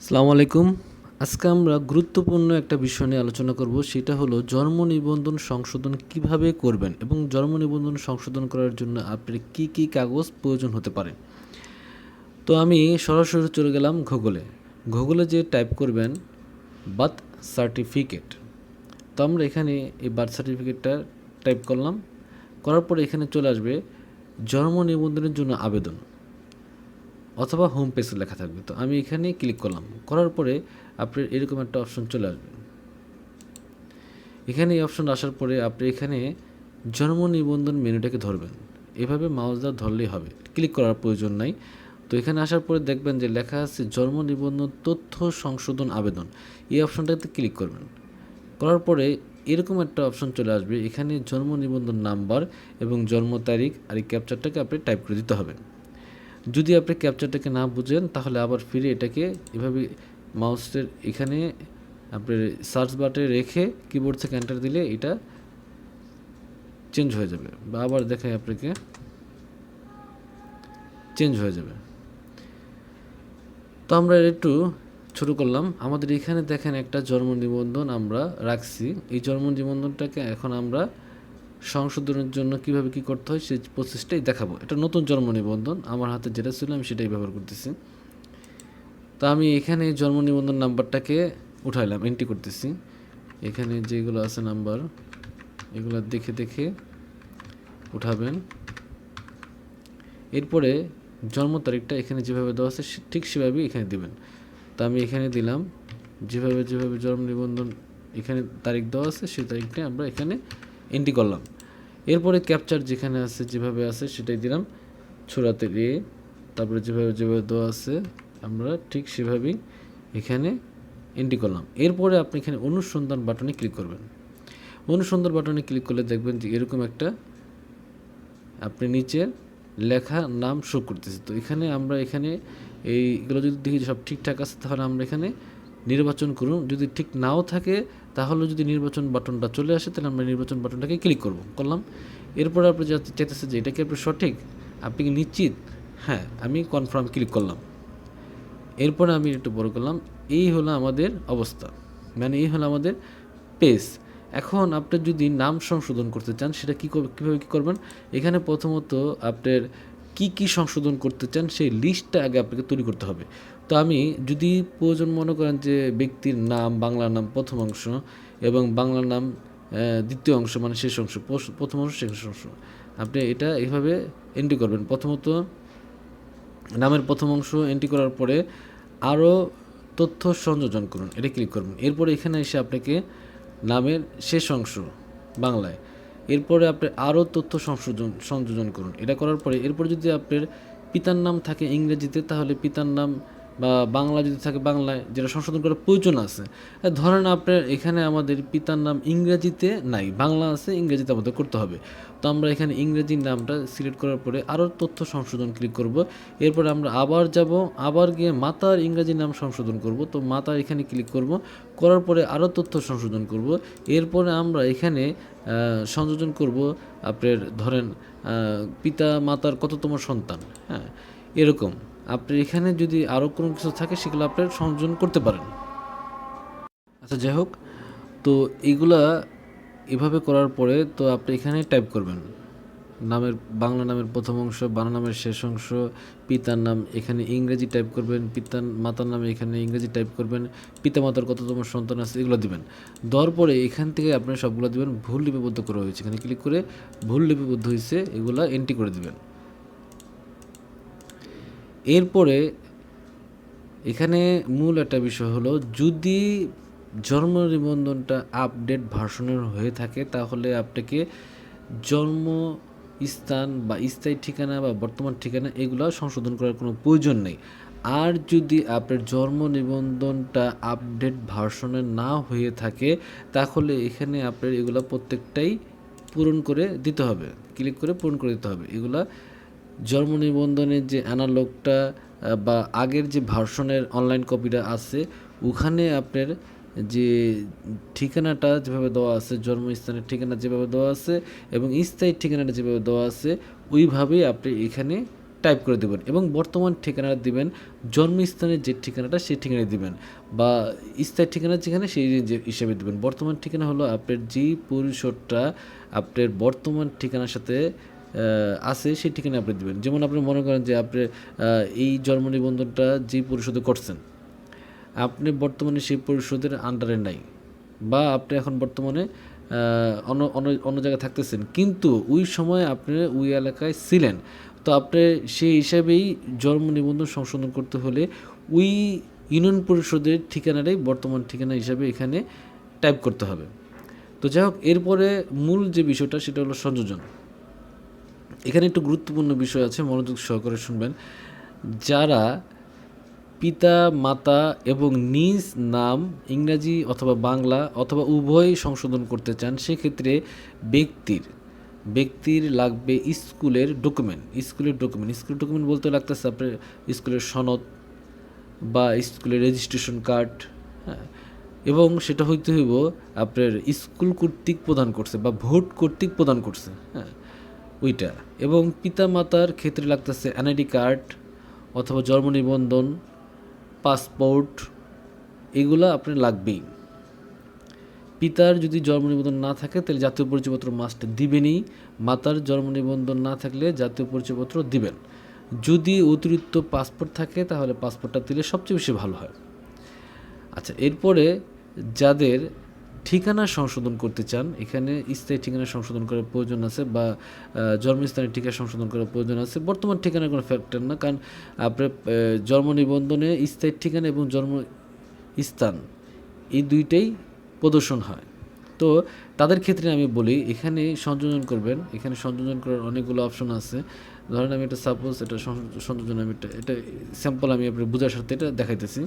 আসসালামু আলাইকুম। আজকে আমরা গুরুত্বপূর্ণ একটা বিষয় নিয়ে আলোচনা করব, সেটা হলো জন্ম নিবন্ধন সংশোধন কীভাবে করবেন এবং জন্ম নিবন্ধন সংশোধন করার জন্য আপনার কি কি কাগজ প্রয়োজন হতে পারে। তো আমি সরাসরি চলে গেলাম গুগলে গুগলে যে টাইপ করবেন বার্থ সার্টিফিকেট তো আমরা এখানে এই বার্থ সার্টিফিকেটটা টাইপ করলাম। করার পরে এখানে চলে আসবে জন্ম নিবন্ধনের জন্য আবেদন। অথবা হোম পেজে লেখা থাকবে। তো আমি এখানে ক্লিক করলাম। করার পরে আপনার এরকম একটা অপশন চলে আসবে। এখানে এই অপশন আসার পরে আপনি এখানে জন্ম নিবন্ধন মেনুটাকে ধরবেন। এভাবে মাউস দ্বারা ধরলেই হবে। ক্লিক করার প্রয়োজন নাই। তো এখানে আসার পরে দেখবেন যে লেখা আছে জন্ম নিবন্ধন তথ্য সংশোধন আবেদন। এই অপশনটাতে ক্লিক করবেন। করার পরে এরকম একটা অপশন চলে আসবে। এখানে জন্ম নিবন্ধন নাম্বার এবং জন্ম তারিখ আর এই ক্যাপচারটাকে আপনি টাইপ করে দিতে হবে। যদি আপনি ক্যাপচারটাকে না বুঝেন, তাহলে আবার ফিরে এটাকে এভাবে মাউসের এখানে আপনার সার্চ বাটে রেখে কিবোর্ড থেকে এন্টার দিলে এটা চেঞ্জ হয়ে যাবে বা আবার দেখাই আপনাকে চেঞ্জ হয়ে যাবে। তো আমরা একটু ছোটো করলাম। আমাদের এখানে দেখেন একটা জন্ম নিবন্ধন আমরা রাখছি। এই জন্ম নিবন্ধনটাকে এখন আমরা সংশোধনের জন্য কীভাবে কি করতে হয় সেই প্রসেসটাই দেখাবো। এটা নতুন জন্ম নিবন্ধন, আমার হাতে যেটা ছিল আমি সেটাই ব্যবহার করতেছি। তো আমি এখানে জন্ম নিবন্ধন নাম্বারটাকে উঠাইলাম এন্ট্রি করতেছি। এখানে যেগুলো আছে নাম্বার, এগুলো দেখে দেখে উঠাবেন। এরপরে জন্ম তারিখটা এখানে যেভাবে দেওয়া আছে ঠিক সেভাবেই এখানে দিবেন। তো আমি এখানে দিলাম, যেভাবে যেভাবে জন্ম নিবন্ধন এখানে তারিখ দেওয়া আছে সেই তারিখটা আমরা এখানে এন্ট্রি করলাম। এরপরে ক্যাপচার যেখানে আছে, যেভাবে আছে সেটাই দিলাম। ছোড়াতে দিয়ে তারপরে যেভাবে যেভাবে দেওয়া আছে, আমরা ঠিক সেভাবেই এখানে এন্ট্রি করলাম। এরপরে আপনি এখানে অনুসন্ধান বাটনে ক্লিক করবেন। অনুসন্ধান বাটনে ক্লিক করলে দেখবেন যে এরকম একটা আপনি নিচে লেখা নাম শো করতেছে। তো এখানে আমরা এখানে এইগুলো যদি দেখি সব ঠিকঠাক আছে, তাহলে আমরা এখানে নির্বাচন করুন। যদি ঠিক নাও থাকে, তাহলে যদি নির্বাচন বাটনটা চলে আসে, তাহলে আমরা নির্বাচন বাটনটাকে ক্লিক করব। করলাম। এরপরে আপনি চাইতেছে যে এটা কি আপনি সঠিক, আপনি কি নিশ্চিত? হ্যাঁ আমি কনফার্ম ক্লিক করলাম। এরপরে আমি একটু বড় করলাম, এই হলো আমাদের অবস্থা। মানে এই হলো আমাদের পেজ এখন আপনি যদি নাম সংশোধন করতে চান, সেটা কী কীভাবে কী করবেন? এখানে প্রথমত আপনার কি কি সংশোধন করতে চান, সেই লিস্টটা আগে আপনাকে তৈরি করতে হবে। তো আমি যদি প্রয়োজন মনে করেন যে ব্যক্তির নাম বাংলা নাম প্রথম অংশ এবং বাংলা নাম দ্বিতীয় অংশ মানে শেষ অংশ প্রথম অংশ, শেষ অংশ, আপনি এটা এইভাবে এন্ট্রি করবেন। প্রথমত, নামের প্রথম অংশ এন্ট্রি করার পরে আরও তথ্য সংযোজন করুন, এটা ক্লিক করবেন এরপরে এখানে এসে আপনাকে নামের শেষ অংশ বাংলায়, এরপরে আপনি আরও তথ্য সংশোধন, সংযোজন করুন। এটা করার পরে এরপর যদি আপনার পিতার নাম থাকে ইংরেজিতে, তাহলে পিতার নাম বা বাংলা যদি থাকে, বাংলায় যেটা সংশোধন করার প্রয়োজন আছে। ধরেন আপনার এখানে আমাদের পিতার নাম ইংরেজিতে নাই, বাংলা আছে, ইংরেজিতে আমাদের করতে হবে। তো আমরা এখানে ইংরেজি নামটা সিলেক্ট করার পরে আরও তথ্য সংশোধন ক্লিক করব। এরপরে আমরা আবার যাব, আবার গিয়ে মাতার ইংরেজি নাম সংশোধন করব। তো মাতা এখানে ক্লিক করব, করার পরে আরও তথ্য সংশোধন করব। এরপরে আমরা এখানে সংযোজন করব আপনার ধরেন পিতা মাতার কততম সন্তান হ্যাঁ এরকম। আপনি এখানে যদি আরও কোনো কিছু থাকে, সেগুলো আপনার সংযোজন করতে পারেন। আচ্ছা যাই হোক। তো এগুলা এভাবে করার পরে তো আপনি এখানে টাইপ করবেন। নামের, বাংলা নামের প্রথম অংশ, বাংলা নামের শেষ অংশ, পিতার নাম এখানে ইংরেজি টাইপ করবেন, পিতার, মাতার নামে এখানে ইংরেজি টাইপ করবেন পিতা মাতার কততম সন্তান আছে, এগুলো দিবেন। দেওয়ার পরে এখান থেকে আপনি সবগুলো দিবেন, ভুল লিপিবদ্ধ করা হয়েছে। এখানে ক্লিক করে ভুল লিপিবদ্ধ হয়েছে, এগুলা এন্ট্রি করে দিবেন। এরপরে এখানে মূল একটা বিষয় হলো, যদি জন্ম নিবন্ধনটা আপডেট ভার্সনের হয়ে থাকে, তাহলে আপনাকে জন্ম স্থান বা স্থায়ী ঠিকানা বা বর্তমান ঠিকানা এগুলো সংশোধন করার কোনো প্রয়োজন নেই। আর যদি আপনার জন্ম নিবন্ধনটা আপডেট ভার্সনের না হয়ে থাকে, তাহলে এখানে আপনার এগুলো প্রত্যেকটাই পূরণ করে দিতে হবে। ক্লিক করে পূরণ করে দিতে হবে। এগুলা জন্ম নিবন্ধনের যে অ্যানালগটা বা আগের যে ভার্সনের অনলাইন কপিটা আছে, ওখানে আপনার যে ঠিকানাটা যেভাবে দেওয়া আছে, জন্মস্থানের ঠিকানা যেভাবে দেওয়া আছে, এবং স্থায়ী ঠিকানাটা যেভাবে দেওয়া আছে ওইভাবেই আপনি এখানে টাইপ করে দেবেন। এবং বর্তমান ঠিকানা দিবেন, জন্মস্থানের যে ঠিকানাটা, সেই ঠিকানা দিবেন। বা স্থায়ী ঠিকানা যেখানে, সেই যে হিসেবে দেবেন। বর্তমান ঠিকানা হলো আপনার যেই পরিষদটা আপনার বর্তমান ঠিকানার সাথে আছে, সেই ঠিকানা আপনি দেবেন। যেমন আপনি মনে করেন যে আপনি এই জন্ম নিবন্ধনটা যে পরিশোধে করছেন, আপনি বর্তমানে সেই পরিশোধের আন্ডারে নাই, বা আপনি এখন বর্তমানে অন্য অন্য জায়গায় থাকতেছেন, কিন্তু ওই সময় আপনি ওই এলাকায় ছিলেন। তো আপনি সেই হিসাবেই জন্ম নিবন্ধন সংশোধন করতে হলে ওই ইউনিয়ন পরিষদের ঠিকানাটাই বর্তমান ঠিকানা হিসাবে এখানে টাইপ করতে হবে। তো যাই হোক, এরপরে মূল যে বিষয়টা সেটা হলো সংযোজন। এখানে একটু গুরুত্বপূর্ণ বিষয় আছে, মনোযোগ সহকারে শুনবেন। যারা পিতা, মাতা এবং নিজ নাম ইংরাজি অথবা বাংলা অথবা উভয় সংশোধন করতে চান, সেক্ষেত্রে ব্যক্তির ব্যক্তির লাগবে স্কুলের ডকুমেন্ট। স্কুলের ডকুমেন্ট স্কুলের ডকুমেন্ট বলতে লাগতেছে আপনার স্কুলের সনদ বা স্কুলের রেজিস্ট্রেশন কার্ড হ্যাঁ? এবং সেটা হইতে হইব আপনার স্কুল কর্তৃক প্রদান করছে বা ভোট কর্তৃক প্রদান করছে হ্যাঁ? ওইটা এবং পিতা মাতার ক্ষেত্রে লাগতেছে এনআইডি কার্ড অথবা জন্ম নিবন্ধন, পাসপোর্ট, এগুলো আপনার লাগবেই। পিতার যদি জন্ম নিবন্ধন না থাকে, তাহলে জাতীয় পরিচয়পত্র মাস্ট দিবেনই। মাতার জন্ম নিবন্ধন না থাকলে জাতীয় পরিচয়পত্র দিবেন। যদি অতিরিক্ত পাসপোর্ট থাকে, তাহলে পাসপোর্টটা দিলে সবচেয়ে বেশি ভালো হয়। আচ্ছা এরপরে যাদের ঠিকানা সংশোধন করতে চান, এখানে স্থায়ী ঠিকানা সংশোধন করার প্রয়োজন আছে বা জন্মস্থানের ঠিকানা সংশোধন করার প্রয়োজন আছে, বর্তমান ঠিকানার কোনো ফ্যাক্টর না, কারণ আপনার জন্ম নিবন্ধনে স্থায়ী ঠিকানা এবং জন্ম স্থান, এই দুইটাই প্রদর্শন হয়। তো তাদের ক্ষেত্রে আমি বলি, এখানে সংযোজন করবেন, এখানে সংযোজন করার অনেকগুলো অপশন আছে। ধরেন আমি এটা সাপোজ এটা সংযোজন আমি এটা এটা স্যাম্পল আমি আপনার বোঝার সাথে এটা দেখাইতেছি।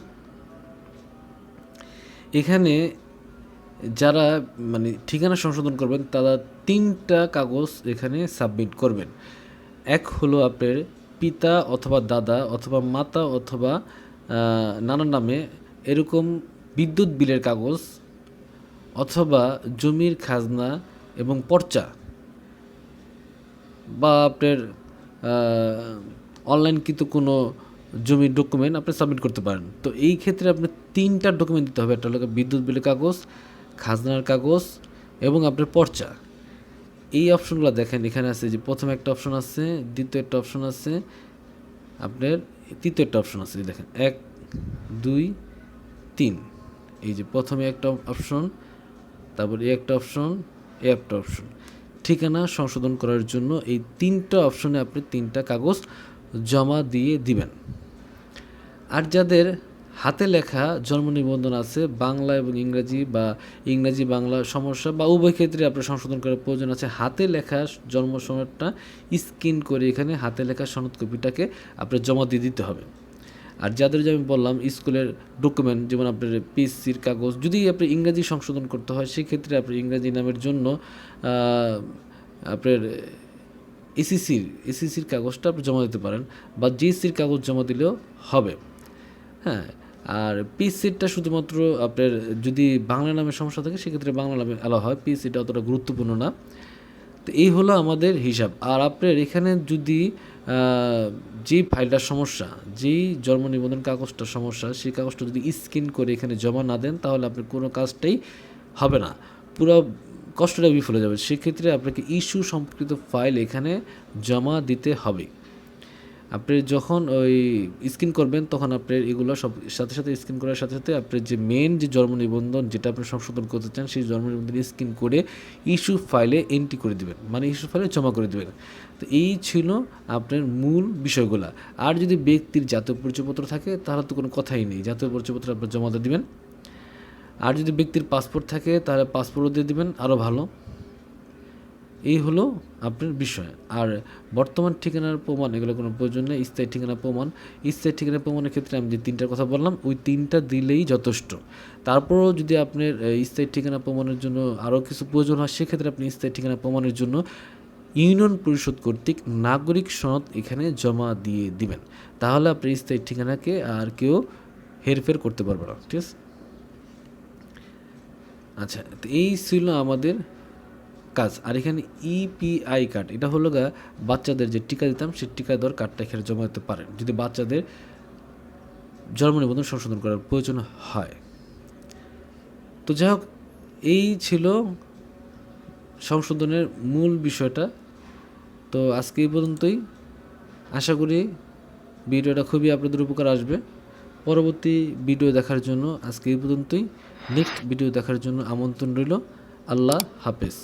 এখানে যারা মানে ঠিকানা সংশোধন করবেন, তারা তিনটা কাগজ এখানে সাবমিট করবেন। এক হলো আপনার পিতা অথবা দাদা অথবা মাতা অথবা নানার নামে এরকম বিদ্যুৎ বিলের কাগজ অথবা জমির খাজনা এবং পর্চা বা আপনার অনলাইন কিন্তু কোনো জমির ডকুমেন্ট আপনি সাবমিট করতে পারেন। তো এই ক্ষেত্রে আপনার তিনটা ডকুমেন্ট দিতে হবে। একটা হলো বিদ্যুৎ বিলের কাগজ খাজনার কাগজ এবং আপনার পর্চা। এই অপশনগুলো দেখেন, এখানে আছে যে প্রথম একটা অপশন আছে, দ্বিতীয় একটা অপশন আছে, আপনার তৃতীয় একটা অপশন আছে দেখেন, এক, দুই, তিন। এই যে প্রথমে একটা অপশন, তারপর এই একটা অপশন এ একটা অপশন। ঠিকানা সংশোধন করার জন্য এই তিনটা অপশনে আপনি তিনটা কাগজ জমা দিয়ে দিবেন। আর যাদের হাতে লেখা জন্ম নিবন্ধন আছে, বাংলা এবং ইংরাজি বা ইংরাজি বাংলা সমস্যা বা উভয় ক্ষেত্রে আপনার সংশোধন করার প্রয়োজন আছে। হাতে লেখা জন্ম সনদটা স্ক্রিন করে এখানে হাতে লেখা সনদ কপিটাকে আপনার জমা দিয়ে দিতে হবে। আর যাদের যে আমি বললাম, স্কুলের ডকুমেন্ট যেমন আপনার পিএসসির কাগজ, যদি আপনি ইংরাজি সংশোধন করতে হয়, সেক্ষেত্রে আপনি ইংরাজি নামের জন্য আপনার এসিসির এসিসির কাগজটা আপনি জমা দিতে পারেন বা জিএসসির কাগজ জমা দিলেও হবে। হ্যাঁ আর পি সিটটা শুধুমাত্র আপনার যদি বাংলা নামে সমস্যা থাকে, সেক্ষেত্রে বাংলা নামে আলা হয়। পিসিটা অতটা গুরুত্বপূর্ণ না। তো এই হলো আমাদের হিসাব। আর আপনার এখানে যদি যে ফাইলটার সমস্যা, যেই জন্ম নিবন্ধন কাগজটার সমস্যা, সেই কাগজটা যদি স্ক্যান করে এখানে জমা না দেন, তাহলে আপনার কোনো কাজটাই হবে না। পুরো কষ্টটা বিফলে যাবে। সেক্ষেত্রে আপনাকে ইস্যু সম্পর্কিত ফাইল এখানে জমা দিতে হবে। আপনি যখন ওই স্ক্রিন করবেন, তখন আপনার এগুলো সব সাথে সাথে স্ক্রিন করার সাথে সাথে আপনার যে মেন যে জন্ম নিবন্ধন যেটা আপনি সংশোধন করতে চান, সেই জন্ম নিবন্ধন স্ক্রিন করে ইস্যু ফাইলে এন্ট্রি করে দিবেন। মানে ইস্যু ফাইলে জমা করে দেবেন। তো এই ছিল আপনার মূল বিষয়গুলো। আর যদি ব্যক্তির জাতীয় পরিচয়পত্র থাকে, তাহলে তো কোনো কথাই নেই। জাতীয় পরিচয়পত্র আপনার জমা দিয়ে দিবেন। আর যদি ব্যক্তির পাসপোর্ট থাকে, তাহলে পাসপোর্টও দিয়ে দিবেন। আরও ভালো। এই হলো আপনার বিষয়। আর বর্তমান ঠিকানার প্রমাণ, এগুলো কোনো প্রয়োজন নেই, স্থায়ী ঠিকানা প্রমাণ। স্থায়ী ঠিকানা প্রমাণের ক্ষেত্রে আমি যে তিনটার কথা বললাম, ওই তিনটা দিলেই যথেষ্ট। তারপরও যদি আপনার স্থায়ী ঠিকানা প্রমাণের জন্য আরও কিছু প্রয়োজন হয়, সেক্ষেত্রে আপনি স্থায়ী ঠিকানা প্রমাণের জন্য ইউনিয়ন পরিষদ কর্তৃক নাগরিক সনদ এখানে জমা দিয়ে দিবেন। তাহলে আপনি স্থায়ী ঠিকানাকে আর কেউ হেরফের করতে পারবে না, ঠিক আছে? আচ্ছা তো এই ছিল আমাদের কাজ। আর এখানে ইপিআই কার্ড এটা হলো গা বাচ্চাদের যে টিকা দিতাম, সেই টিকা দেওয়ার কার্ডটা এখানে জমা দিতে পারেন। যদি বাচ্চাদের জন্ম নিবন্ধন সংশোধন করার প্রয়োজন হয়। তো যাই হোক, এই ছিল সংশোধনের মূল বিষয়টা। তো আজকে এই পর্যন্তই। আশা করি ভিডিওটা খুবই আপনাদের উপকার আসবে। পরবর্তী ভিডিও দেখার জন্য আজকে এই পর্যন্তই। নেক্সট ভিডিও দেখার জন্য আমন্ত্রণ রইল। আল্লাহ হাফেজ।